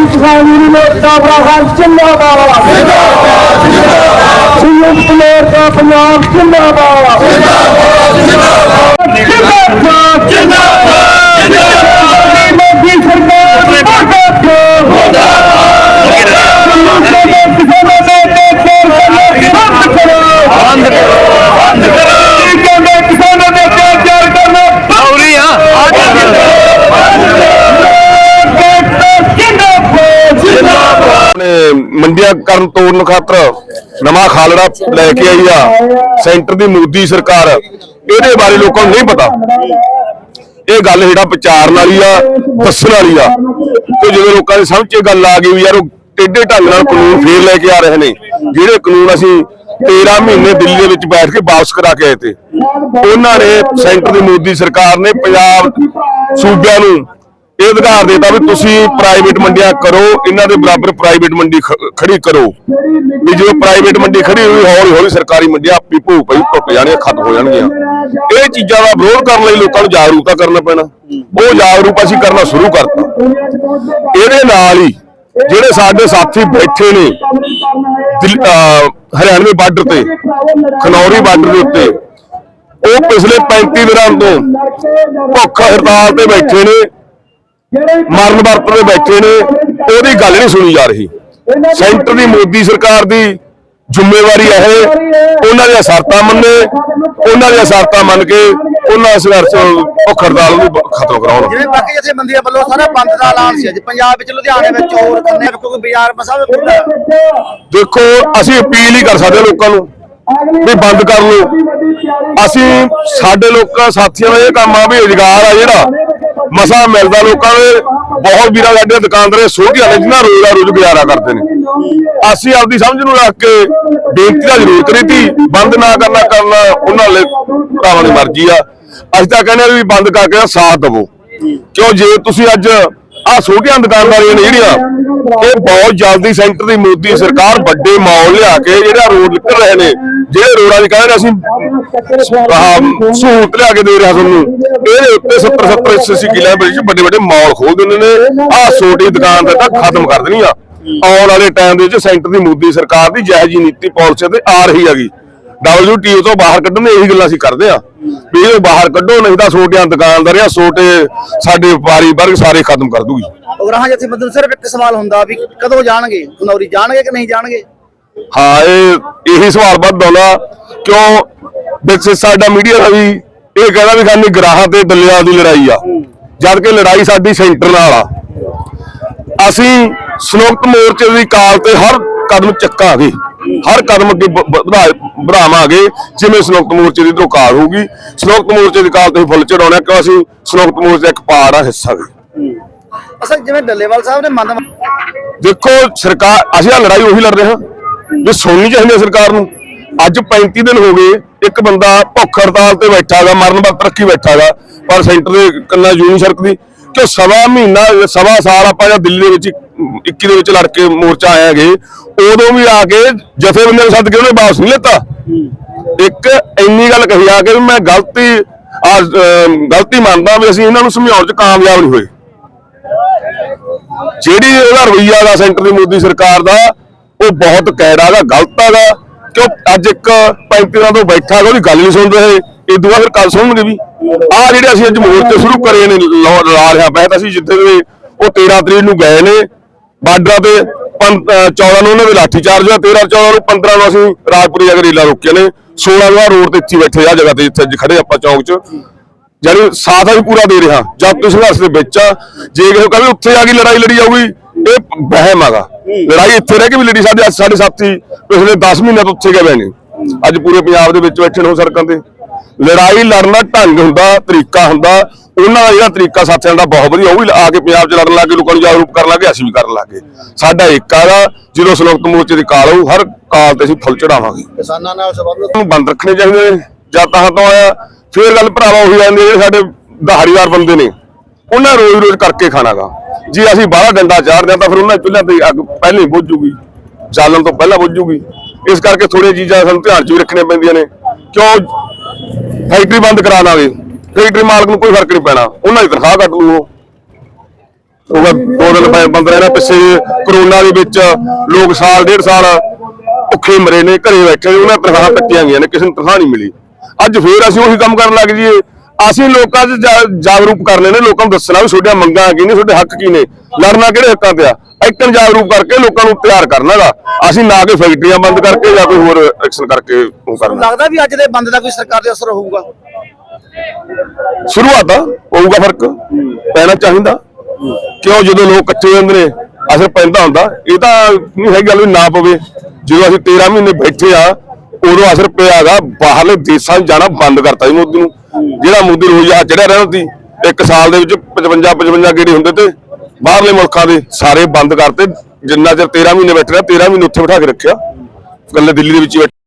ਪੰਜਾਬ ਜਿੰਦਾਬਾਦ ਜਿੰਦਾਬਾਦ ਜਿੰਦਾਬਾਦ ਜਿੰਦਾਬਾਦ ਮੋਦੀ ਸਰਕਾਰ ਮੁਰਦਾਬਾਦ ਬੰਦ ਕਰੋ ਬੰਦ ਕਰੋ ਕਹਿੰਦੇ ਕਿਸਾਨਾਂ ਦੇ ਅਤਿਆਚਾਰ ਕਰਨਾ ਆਉਰੀ ਆ ਜਿੰਦਾਬਾਦ ਜਿੰਦਾਬਾਦ ਆਪਣੇ ਮੰਡੀਆਂ ਕਰਨ ਤੋੜਨ ਖਾਤਰ ਨਵਾਂ ਖਾਲੜਾ ਲੈ ਕੇ ਆਈ ਆ, ਸੈਂਟਰ ਦੀ ਮੋਦੀ ਸਰਕਾਰ। ਇਹਦੇ ਬਾਰੇ ਲੋਕਾਂ ਨੂੰ ਨਹੀਂ ਪਤਾ। ਇਹ ਗੱਲ ਜਿਹੜਾ ਵਿਚਾਰਨ ਵਾਲੀ ਆ, ਦੱਸਣ ਵਾਲੀ ਆ। ਤੇ ਜਦੋਂ ਲੋਕਾਂ ਦੇ ਸਮਝ 'ਚ ਗੱਲ ਆ ਗਈ ਵੀ ਯਾਰ ਉਹ ਟੇਢੇ ਢੰਗ ਨਾਲ ਕਾਨੂੰਨ ਫੇਰ ਲੈ ਕੇ ਆ ਰਹੇ ਨੇ, ਜਿਹੜੇ ਕਾਨੂੰਨ ਅਸੀਂ 13 ਮਹੀਨੇ ਦਿੱਲੀ ਦੇ ਵਿੱਚ ਬੈਠ ਕੇ ਵਾਪਸ ਕਰਾ ਕੇ ਆਏ ਤੇ, ਉਹਨਾਂ ਨੇ ਸੈਂਟਰ ਦੀ ਮੋਦੀ ਸਰਕਾਰ ਨੇ ਪੰਜਾਬ ਸੂਬਿਆਂ ਨੂੰ ਇਹ ਅਧਿਕਾਰ ਦਿੱਤਾ ਵੀ ਤੁਸੀਂ ਪ੍ਰਾਈਵੇਟ ਮੰਡੀਆਂ ਕਰੋ, ਇਹਨਾਂ ਦੇ ਬਰਾਬਰ ਪ੍ਰਾਈਵੇਟ ਮੰਡੀ ਖੜੀ ਕਰੋ। ਵੀ ਜਦੋਂ ਪ੍ਰਾਈਵੇਟ ਮੰਡੀ ਖੜੀ ਹੋਈ ਹੌਲੀ ਹੌਲੀ ਸਰਕਾਰੀ ਮੰਡੀਆਂ ਆਪੀ ਭੂ ਪਈ, ਟੁੱਟ ਜਾਣੀਆਂ, ਖਤਮ ਹੋ ਜਾਣਗੀਆਂ। ਇਹ ਚੀਜ਼ਾਂ ਦਾ ਵਿਰੋਧ ਕਰਨ ਲਈ ਲੋਕਾਂ ਨੂੰ ਜਾਗਰੂਕਤਾ ਕਰਨਾ ਪੈਣਾ। ਉਹ ਜਾਗਰੂਕ ਅਸੀਂ ਕਰਨਾ ਸ਼ੁਰੂ ਕਰਤਾ। ਇਹਦੇ ਨਾਲ ਹੀ ਜਿਹੜੇ ਸਾਡੇ ਸਾਥੀ ਬੈਠੇ ਨੇ, ਦਿੱਲੀ- ਹਰਿਆਣਵੀ ਬਾਰਡਰ ਤੇ, ਖਨੌਰੀ ਬਾਰਡਰ ਦੇ ਉੱਤੇ, ਉਹ ਪਿਛਲੇ 35 ਦਿਨਾਂ ਤੋਂ ਭੁੱਖ ਹੜਤਾਲ ਤੇ ਬੈਠੇ ਨੇ। ਮਰਨ ਵਰਤ ਤੇ ਬੈਠੇ ਨੇ ਉਹਦੀ ਗੱਲ ਨਹੀਂ ਸੁਣੀ ਜਾ ਰਹੀ। ਸੈਂਟਰ ਦੀ ਮੋਦੀ ਸਰਕਾਰ ਦੀ ਜ਼ਿੰਮੇਵਾਰੀ ਇਹ ਉਹਨਾਂ ਦੀਆਂ ਸ਼ਰਤਾਂ ਮੰਨੇ ਉਹਨਾਂ ਦੀਆਂ ਸ਼ਰਤਾਂ ਮੰਨ ਕੇ ਉਹਨਾਂ ਇਸ ਸੰਘਰਸ਼ ਭੁੱਖ ਹੜਤਾਲ ਨੂੰ ਖਤਮ ਕਰਾਉਣ। ਜਿਵੇਂ ਬਾਕੀ ਵੱਲੋਂ ਸਾਰਾ ਬੰਦ ਦਾ ਐਲਾਨ ਸੀ ਅੱਜ ਪੰਜਾਬ ਵਿੱਚ ਲੁਧਿਆਣੇ ਵਿੱਚ ਹੋਰ ਕੰਨੇ ਕੋਈ ਬਾਜ਼ਾਰ ਮਸਾ ਵੀ ਖੁੱਲ੍ਹਾ। ਹੈ। ਦੇਖੋ ਅਸੀਂ ਅਪੀਲ ਹੀ ਕਰ ਸਕਦੇ ਹਾਂ ਲੋਕਾਂ ਨੂੰ ਵੀ ਬੰਦ ਕਰ ਲਓ। ਅਸੀਂ ਸਾਡੇ ਲੋਕਾਂ ਸਾਥੀਆਂ ਦਾ ਇਹ ਕੰਮ ਆ ਵੀ ਰੁਜ਼ਗਾਰ ਆ ਜਿਹੜਾ, ਮਸਾ ਮਿਲਦਾ ਲੋਕਾਂ ਨੂੰ ਬਹੁਤ ਵੀਰਾਂ ਸਾਡੇ ਦੁਕਾਨਦਾਰ ਸੋਧੀਆਂ ਨੇ ਜਿਨ੍ਹਾਂ ਦਾ ਰੋਜ਼ ਗੁਜ਼ਾਰਾ ਕਰਦੇ ਨੇ। ਅਸੀਂ ਆਪਦੀ ਸਮਝ ਨੂੰ ਰੱਖ ਕੇ ਬੇਨਤੀ ਦਾ ਜ਼ਰੂਰ ਕਰੀ ਤੀ, ਬੰਦ ਨਾ ਕਰਨਾ ਕਰਨਾ ਉਹਨਾਂ ਲਈ ਭਰਾਵਾਂ ਦੀ ਮਰਜ਼ੀ ਆ। ਅਸੀਂ ਤਾਂ ਕਹਿੰਦੇ ਵੀ ਬੰਦ ਕਰਕੇ ਸਾਥ ਦੇਵੋ। ਕਿਉਂ? ਜੇ ਤੁਸੀਂ ਅੱਜ ਆਹ ਛੋਟੀਆਂ ਦੁਕਾਨਦਾਰੀਆਂ ਨੇ ਜਿਹੜੀਆਂ, ਇਹ ਬਹੁਤ ਜਲਦੀ ਸੈਂਟਰ ਦੀ ਮੋਦੀ ਸਰਕਾਰ ਵੱਡੇ ਮਾਲ ਲਿਆ ਕੇ ਜਿਹੜਾ ਰੋਡ ਨਿਕਲ ਰਹੇ ਨੇ, ਜਿਹੜੇ ਰੋਡਾਂ 'ਚ ਕਹਿੰਦੇ ਅਸੀਂ ਸਹੂਲਤ ਲਿਆ ਕੇ ਦੇ ਰਿਹਾ ਤੁਹਾਨੂੰ, ਇਹਦੇ ਉੱਤੇ 70 70 80 ਕਿਲੇ ਵਿੱਚ ਵੱਡੇ ਵੱਡੇ ਮਾਲ ਖੋਲ ਦਿੰਦੇ ਨੇ, ਆਹ ਛੋਟੀ ਦੁਕਾਨ ਤੇ ਤਾਂ ਖਤਮ ਕਰ ਦੇਣੀ ਆ। ਆਉਣ ਵਾਲੇ ਟਾਈਮ ਦੇ ਵਿੱਚ ਸੈਂਟਰ ਦੀ ਮੋਦੀ ਸਰਕਾਰ ਦੀ ਜਾਇਜ਼ ਨੀਤੀ ਪਾਲਿਸੀ ਤੇ ਆ ਰਹੀ ਹੈਗੀ। WTO ਤੋਂ ਬਾਹਰ ਕੱਢਣ ਦੀ ਇਹੀ ਗੱਲਾਂ ਅਸੀਂ ਕਰਦੇ ਆ ਵੀ ਇਹ ਬਾਹਰ ਕੱਢੋ ਨਹੀਂ ਤਾਂ ਛੋਟੀਆਂ ਦੁਕਾਨਦਾਰੀਆਂ ਛੋਟੇ ਸਾਡੇ ਵਪਾਰੀ ਵਰਗ ਸਾਰੇ ਖਤਮ ਕਰ ਦੂਗੀ। ਉਗਰਾਹਾਂ ਜਥੇਬੰਦੀ ਨੂੰ ਸਿਰਫ ਇੱਕ ਸਵਾਲ ਹੁੰਦਾ ਵੀ ਕਦੋਂ ਜਾਣਗੇ? ਖਨੌਰੀ ਜਾਣਗੇ ਕਿ ਨਹੀਂ ਜਾਣਗੇ? ਹਾਂ ਇਹ ਇਹੀ ਸਵਾਲ ਵੱਧ ਆਉਂਦਾ। ਕਿਉਂ? ਵਿੱਚ ਸਾਡਾ ਮੀਡੀਆ ਦਾ ਵੀ ਇਹ ਕਹਿੰਦਾ ਵੀ ਖਾਨੀ ਗਰਾਹਾਂ ਤੇ ਡੱਲਿਆਂ ਦੀ ਲੜਾਈ ਆ। ਜਦ ਕਿ ਲੜਾਈ ਸਾਡੀ ਸੈਂਟਰ ਨਾਲ ਆ। ਅਸੀਂ ਸੰਯੁਕਤ ਮੋਰਚੇ ਦੀ ਕਾਲ ਤੇ ਹਰ ਕਦਮ ਚੱਕਾਂਗੇ। ਹਰ ਕਦਮ ਅੱਗੇ ਵਧਾਵਾਂਗੇ ਜਿਵੇਂ ਸੰਯੁਕਤ ਮੋਰਚੇ ਦੀ ਤੋਂ ਕਾਲ ਹੋਊਗੀ। ਸੰਯੁਕਤ ਮੋਰਚੇ ਦੀ ਕਾਲ ਤੇ ਫੁੱਲ ਚੜਾਉਣਾ ਕਿਉਂ ਅਸੀਂ ਸੰਯੁਕਤ ਮੋਰਚੇ ਦਾ ਇੱਕ ਪਾਰਟ ਆ ਹਿੱਸਾ ਵੀ। ਅਸਲ ਜਿਵੇਂ ਡੱਲੇਵਾਲ ਸਾਹਿਬ ਨੇ ਮੰਨ ਦੇਖੋ ਸਰਕਾਰ ਅਸੀਂ ਆ ਲੜਾਈ ਉਹੀ ਲੜ ਰਹੇ ਹਾਂ ਜੇ ਸੁਣਨੀ ਚਾਹੀਦੀ ਹੈ ਸਰਕਾਰ ਨੂੰ। ਅੱਜ 35 ਦਿਨ ਹੋ ਗਏ ਇੱਕ ਬੰਦਾ ਭੁੱਖ ਹੜਤਾਲ ਤੇ ਬੈਠਾ ਗਾ ਮਰਨ ਵਕਤ ਰੱਖੀ ਬੈਠਾ ਗਾ ਪਰ ਸੈਂਟਰ ਦੇ ਕੰਨਾ ਯੂਨੀ ਸਰਕਦੀ ਕਿ ਸਵਾ ਮਹੀਨਾ, ਸਵਾ ਸਾਲ ਆਪਾਂ ਜਦ ਦਿੱਲੀ ਦੇ ਵਿੱਚ 21 ਦੇ ਵਿੱਚ ਲੜ ਕੇ ਮੋਰਚਾ ਆਏਗੇ ਉਦੋਂ ਵੀ ਆ ਕੇ ਜਥੇਬੰਦੀਆਂ ਨੂੰ ਸੱਦ ਕੇ ਉਹਨੇ ਵਾਪਸ ਨਹੀਂ ਲੈਤਾ। ਇੱਕ ਇੰਨੀ ਗੱਲ ਕਹੀ ਆ ਕੇ ਮੈਂ ਗਲਤੀ, ਆ ਗਲਤੀ ਮੰਨਦਾ ਵੀ ਅਸੀਂ ਇਹਨਾਂ ਨੂੰ ਸਮਝਾਉਣ 'ਚ ਕਾਮਯਾਬ ਨਹੀਂ ਹੋਏ। ਜਿਹੜੀ ਉਹਦਾ ਰਵਈਆ ਦਾ, ਸੈਂਟਰ ਦੀ ਮੋਦੀ ਸਰਕਾਰ ਦਾ, ਉਹ ਬਹੁਤ ਕੈੜਾ ਦਾ ਗਲਤ ਹੈਗਾ। ਕਿਉਂ ਅੱਜ ਇੱਕ 35 ਤੋਂ ਬੈਠਾ ਗਾ ਉਹਦੀ ਗੱਲ ਨਹੀਂ ਸੁਣ ਰਹੇ ਇਹ ਦੂਆ ਫਿਰ ਕੱਲ ਸੁਣਨਗੇ ਵੀ। ਆਹ ਜਿਹੜੇ ਅਸੀਂ ਅੱਜ ਮੋਰਚੇ ਸ਼ੁਰੂ ਕਰੇ ਨੇ, ਲਾ ਰਿਹਾ ਪਹਿਲਾਂ ਅਸੀਂ ਜਿੱਥੇ ਦੇ ਉਹ 13 ਤਰੀਕ ਨੂੰ ਗਏ ਨੇ, ਬਾਰਡਰਾਂ ਤੇ ਪੰ- 14 ਨੂੰ ਉਹਨਾਂ ਦੇ ਲਾਠੀ ਚਾਰਜ ਹੋਇਆ 13 14 ਨੂੰ 15 ਨੂੰ ਅਸੀਂ ਰਾਜਪੁਰੀ ਜਾ ਰੇਲਾ ਰੋਕੀਆਂ ਨੇ 16 ਨੂੰ ਰੋਡ ਤੇ ਇੱਥੇ ਬੈਠੇ ਆ, ਜਗ੍ਹਾ ਤੇ ਜਿੱਥੇ ਖੜੇ ਆਪਾਂ ਚੌਂਕ 'ਚ। ਜਾਨੀ ਸਾਥ ਵੀ ਪੂਰਾ ਦੇ ਰਿਹਾ ਜਦ ਤੁਸੀਂ ਸੰਘਰਸ਼ ਦੇ ਵਿੱਚ ਆ, ਜੇ ਕਿਸੇ ਕਹਿੰਦੇ ਉੱਥੇ ਆ ਕੇ ਲੜਾਈ ਲੜੀ ਜਾਊਗੀ, ਇਹ ਵਹਿਮ ਹੈਗਾ। ਲੜਾਈ ਇੱਥੇ ਰਹਿ ਕੇ ਵੀ ਲੜੀ, ਸਾਡੇ ਸਾਡੇ ਸਾਥੀ ਪਿਛਲੇ 10 ਮਹੀਨਿਆਂ ਤੋਂ ਉੱਥੇ ਗਏ ਹੋਏ ਨੇ। ਅੱਜ ਪੂਰੇ ਪੰਜਾਬ ਦੇ ਵਿੱਚ ਬੈਠੇ ਨੇ ਉਹ ਸੜਕਾਂ ਤੇ। ਲੜਾਈ ਲੜਨ ਦਾ ਢੰਗ ਹੁੰਦਾ ਤਰੀਕਾ ਹੁੰਦਾ ਉਹਨਾਂ ਦਾ ਜਿਹੜਾ ਤਰੀਕਾ ਸਾਥੀਆਂ ਦਾ ਬਹੁਤ ਵਧੀਆ ਉਹ ਵੀ ਆ ਕੇ ਪੰਜਾਬ 'ਚ ਲੜਨ ਲੱਗੇ ਲੋਕਾਂ ਨੂੰ ਜਾਗਰੂਕ ਕਰਨ ਲੱਗੇ ਅਸੀਂ ਵੀ ਕਰਨ ਲੱਗੇ ਸਾਡਾ ਇੱਕ ਹੈਗਾ ਜਦੋਂ ਸੰਯੁਕਤ ਮੋਰਚੇ ਦੀ ਕਾਲ ਹੋਊ ਹਰ ਕਾਲ ਤੇ ਅਸੀਂ ਫੁੱਲ ਚੜਾਵਾਂਗੇ। ਕਿਸਾਨਾਂ ਨਾਲ ਸੰਬੰਧਿਤ ਨੂੰ ਬੰਦ ਰੱਖਣੇ ਚਾਹੀਦੇ ਨੇ ਤੋਂ ਆਇਆ ਫੇਰ ਗੱਲ ਭਰਾਵਾ ਉਹੀ ਜਾਂਦੀ ਜਿਹੜੇ ਸਾਡੇ ਦਿਹਾੜੀਦਾਰ ਬੰਦੇ ਨੇ ਉਹਨਾਂ ਰੋਜ਼ ਰੋਜ਼ ਕਰਕੇ ਖਾਣਾਗਾ। ਜੇ ਅਸੀਂ ਬਾਹਲਾ ਡੰਡਾ ਚਾੜਦੇ ਹਾਂ ਤਾਂ ਫਿਰ ਉਹਨਾਂ ਦੇ ਚੁੱਲ੍ਹਿਆਂ ਤੇ ਅੱਗ ਪਹਿਲਾਂ ਹੀ ਬੁੱਝ ਜੂਗੀ ਚਾਲਣ ਤੋਂ ਪਹਿਲਾਂ ਬੁੱਝ ਜੂਗੀ ਇਸ ਕਰਕੇ ਥੋੜ੍ਹੀਆਂ ਚੀਜ਼ਾਂ ਸਾਨੂੰ ਧਿਆਨ 'ਚ ਵੀ ਰੱਖਣੀਆਂ ਪੈਂਦੀਆਂ ਨੇ। ਕਿਉਂ ਫੈਕਟਰੀ ਬੰਦ ਕਰਾ ਦਾਂਗੇ। ਫੈਕਟਰੀ ਮਾਲਕ ਨੂੰ ਕੋਈ ਫ਼ਰਕ ਨਹੀਂ ਪੈਣਾ। ਉਹਨਾਂ ਦੀ ਤਨਖਾਹ ਕੱਟ ਲੂ ਉਹ ਦੋ ਦਿਨ ਪਏ ਬੰਦ ਰਹਿਣਾ। ਪਿੱਛੇ ਕਰੋਨਾ ਦੇ ਵਿੱਚ ਲੋਕ ਸਾਲ, ਡੇਢ ਸਾਲ ਭੁੱਖੇ ਮਰੇ ਨੇ, ਘਰੇ ਬੈਠੇ ਉਹਨਾਂ ਦੀਆਂ ਤਨਖਾਹਾਂ ਕੱਟੀਆਂ ਗਈਆਂ ਨੇ। ਕਿਸੇ ਨੂੰ ਤਨਖਾਹ ਨਹੀਂ ਮਿਲੀ। ਅੱਜ ਫੇਰ ਅਸੀਂ ਉਹੀ ਕੰਮ ਕਰਨ ਲੱਗ ਜਾਈਏ। ਅਸੀਂ ਲੋਕਾਂ 'ਚ ਜਾਗਰੂਕ ਕਰਨੇ ਨੇ ਲੋਕਾਂ ਨੂੰ ਦੱਸਣਾ ਵੀ ਤੁਹਾਡੀਆਂ ਮੰਗਾਂ ਕੀ ਨੇ ਤੁਹਾਡੇ ਹੱਕ ਕੀ ਨੇ ਲੜਨਾ ਕਿਹੜੇ ਹੱਕਾਂ ਤੇ ਆ? ਐਕਟਨ ਜਾਗਰੂਕ ਕਰਕੇ ਲੋਕਾਂ ਨੂੰ ਤਿਆਰ ਕਰਨਾਗਾ ਅਸੀਂ ਨਾ ਕਿ ਫੈਕਟਰੀਆਂ ਬੰਦ ਕਰਕੇ ਜਾਂ ਕੋਈ ਹੋਰ ਐਕਸ਼ਨ ਕਰਕੇ ਉਹ ਕਰਨਾ। ਲੱਗਦਾ ਵੀ ਅੱਜ ਦੇ ਬੰਦ ਦਾ ਕੋਈ ਸਰਕਾਰ ਦੇ ਅਸਰ ਹੋਊਗਾ? ਸ਼ੁਰੂਆਤ ਆ ਹੋਊਗਾ ਫ਼ਰਕ। ਪੈਣਾ ਚਾਹੀਦਾ। ਕਿਉਂ ਜਦੋਂ ਲੋਕ ਇਕੱਠੇ ਹੋ ਜਾਂਦੇ ਨੇ ਅਸਰ ਪੈਂਦਾ ਹੁੰਦਾ। ਇਹ ਤਾਂ ਨਹੀਂ ਹੈ ਗੱਲ ਵੀ ਨਾ ਪਵੇ। ਜਦੋਂ ਅਸੀਂ 13 ਮਹੀਨੇ ਬੈਠੇ ਆ ਉਦੋਂ ਅਸਰ ਪਿਆਗਾ ਬਾਹਰਲੇ ਦੇਸ਼ਾਂ 'ਚ ਜਾਣਾ ਬੰਦ ਕਰਤਾ ਜੀ ਮੋਦੀ ਨੂੰ। ਜਿਹੜਾ ਮੋਦੀ ਰੋਜ਼ ਆ ਚੜਿਆ ਰਹਿੰਦਾ ਸੀ, ਇੱਕ ਸਾਲ ਦੇ ਵਿੱਚ 55 55 ਗੇੜੇ ਹੁੰਦੇ ਤੇ ਬਾਹਰਲੇ ਮੁਲਕਾਂ ਦੇ ਸਾਰੇ ਬੰਦ ਕਰਤੇ, ਜਿੰਨਾ ਚਿਰ 13 ਮਹੀਨੇ ਬੈਠੇ ਰਿਹਾ 13 ਮਹੀਨੇ ਉੱਥੇ ਬਿਠਾ ਕੇ ਰੱਖਿਆ ਗੱਲੇ ਦਿੱਲੀ ਦੇ ਵਿੱਚ ਬੈਠੇ।